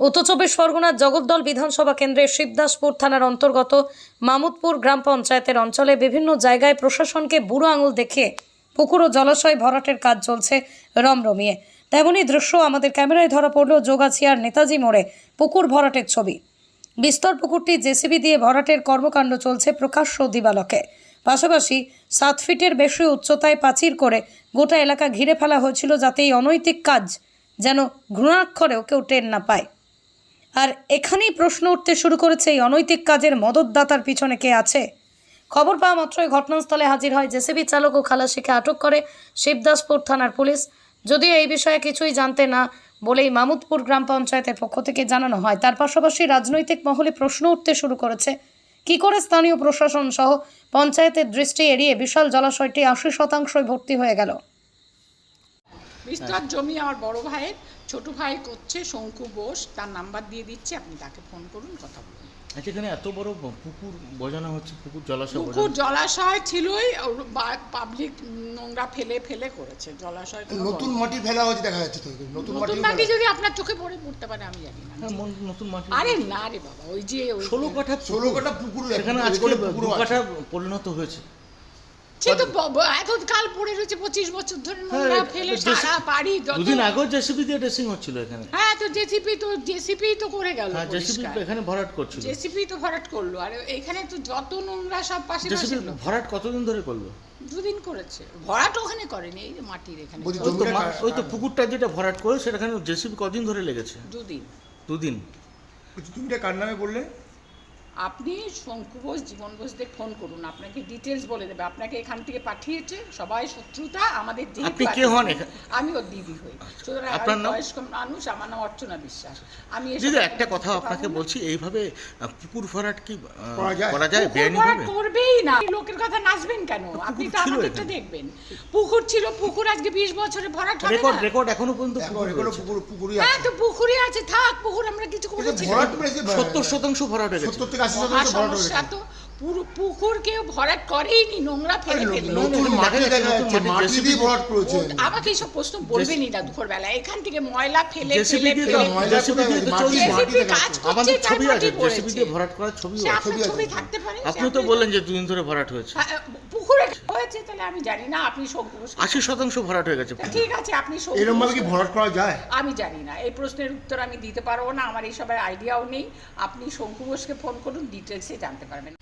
উত্তর চব্বিশ পরগনার জগদ্দল বিধানসভা কেন্দ্রের শিবদাসপুর থানার অন্তর্গত মামুদপুর গ্রাম পঞ্চায়েতের অঞ্চলে বিভিন্ন জায়গায় প্রশাসনকে বুড়ো আঙুল দেখিয়ে পুকুর ও জলাশয় ভরাটের কাজ চলছে রমরমিয়ে। তেমনই দৃশ্য আমাদের ক্যামেরায় ধরা পড়ল যোগাছিয়ার নেতাজি মোড়ে পুকুর ভরাটের ছবি। বিস্তর পুকুরটি জেসিবি দিয়ে ভরাটের কর্মকাণ্ড চলছে প্রকাশ্য দিবালকে। পাশাপাশি সাত ফিটের বেশি উচ্চতায় পাচির করে গোটা এলাকা ঘিরে ফেলা হয়েছিল যাতে এই অনৈতিক কাজ যেন ঘৃণাক্ষরেও কেউ টের না পায়। আর এখানেই প্রশ্ন উঠতে শুরু করেছে এই অনৈতিক কাজের মদতদাতার পিছনে কে আছে? খবর পাওয়া মাত্রই ঘটনাস্থলে হাজির হয় জেসিবি চালক ও খালাসিকে আটক করে শিবদাসপুর থানার পুলিশ। যদিও এই বিষয়ে কিছুই জানতে না বলেই মামুদপুর গ্রাম পঞ্চায়েতের পক্ষ থেকে জানানো হয়। তার পাশাপাশি রাজনৈতিক মহলে প্রশ্ন উঠতে শুরু করেছে, কি করে স্থানীয় প্রশাসন সহ পঞ্চায়েতের দৃষ্টি এড়িয়ে বিশাল জলাশয়টি আশি শতাংশই ভর্তি হয়ে গেল? বিস্তার জমি আমার বড় ভাইয়ের ছোট ভাই করছে শঙ্কু বোস তার নাম্বার দিয়ে দিচ্ছি আপনি তাকে ফোন করুন কথা বলুন। আচ্ছা এখানে এত বড় পুকুর বোঝানো হচ্ছে পুকুর জলাশয় পুকুর জলাশয় ছিলই পাবলিক নোংরা ফেলে ফেলে করেছে জলাশয় নতুন মাটি ফেলা হয়েছে দেখা যাচ্ছে তো নতুন মাটি নতুন মাটি যদি আপনার চোখে পড়ে পড়তে পারে আমি জানি না। হ্যাঁ, নতুন মাটি আরে না রে বাবা ওই যে ওই ষোলো কাঠা ষোলো কাটা পুকুর সেখানে আজকে দু কাঠা পরিণত হয়েছে। সে তো ব- ব- কাল পড়ে রয়েছে পঁচিশ বছর ধরে নোংরা হ্যাঁ, ফেলে জেসি- সারা বাড়ি দুদিন আগেও জেসিবি দিয়ে ড্রেসিং হচ্ছিল এখানে। হ্যাঁ তো জেসিপি তো জেসিপি তো করে গেল হ্যাঁ জেসিবি এখানে ভরাট করছিল। জেসিপি তো ভরাট করল আর এখানে তো যত নোংরা সব পাশে জেসিবি পাশে ভরাট কতদিন ধরে করল? দুদিন করেছে। ভরাট ওখানে করেনি এই যে মাটির এখানে। ওই তো পুকুরটা যেটা ভরাট করে সেখানে জেসিবি কদিন ধরে লেগেছে? দুদিন। দুদিন। জমিটা কার নামে বললে? আপনি শঙ্কু ঘোষ জীবন ঘোষদের ফোন করুন। আপনাকে ডিটেলস বলে দেবে। আপনাকে এখান থেকে পাঠিয়েছে। সবাই শত্রুতা আমাদের যেহেতু আপনি কে হন আমি ওর দিদি হই। সুতরাং আপনার বয়স্ক মানুষ আমার নাম অর্চনা বিশ্বাস। আমি দিদি একটা কথা আপনাকে বলছি এইভাবে পুকুর ভরাট কি করা যায়? বেআইনি ভাবে করবেই না। লোকের কথা নাচবেন কেন? আপনি তো আমাদেরটা দেখবেন। পুকুর ছিল পুকুর আজকে বিশ বছরে ভরাট হবে রেকর্ড রেকর্ড এখনও পর্যন্ত পুকুর পুকুরই হ্যাঁ আছে। তো পুকুরে আছে। থাক পুকুর আমরা কিছু করেছি। না। ভরাট করেছে সত্তর শতাংশ ভরাট হয়ে গেছে। থেকে আশি শতাংশ ভরাট হয়ে গেছে। পুরো পুকুর কেউ ভরাট করেইনি নোংরা ফেলে আরে ফেলে। নতুন মাটি দেখা যাচ্ছে মাটি, মাটি দিয়ে ভরাট করেছে ও, আমাকে এইসব প্রশ্ন বলবেনই না দুপুরবেলা। এখান থেকে ময়লা ফেলে জেসিবি ফেলে দিয়ে ফেলে ময়লা জেসিবি দিয়ে তো চলছে। মাটি জেসিবি কাজ করছে আমাদের তাই ছবি মাটি আছে পড়েছে। জেসিবি দিয়ে ভরাট করার ছবি সে আপনার ছবি থাকতে পারে আপনি তো বললেন যে দুদিন ধরে ভরাট হয়েছে। হ্যাঁ, পুকুরে হয়েছে তাহলে আমি জানি না আপনি শঙ্কু ঘোষ- আশি শতাংশ ভরাট হয়ে গেছে। ঠিক আছে আপনি শঙ্কু এরকম ভাবে কি ভরাট করা যায়? আমি জানি না এই প্রশ্নের উত্তর আমি দিতে পারব না আমার এইসবের আইডিয়াও নেই। আপনি শঙ্কু ঘোষকে ফোন করুন ডিটেলসে জানতে পারবেন।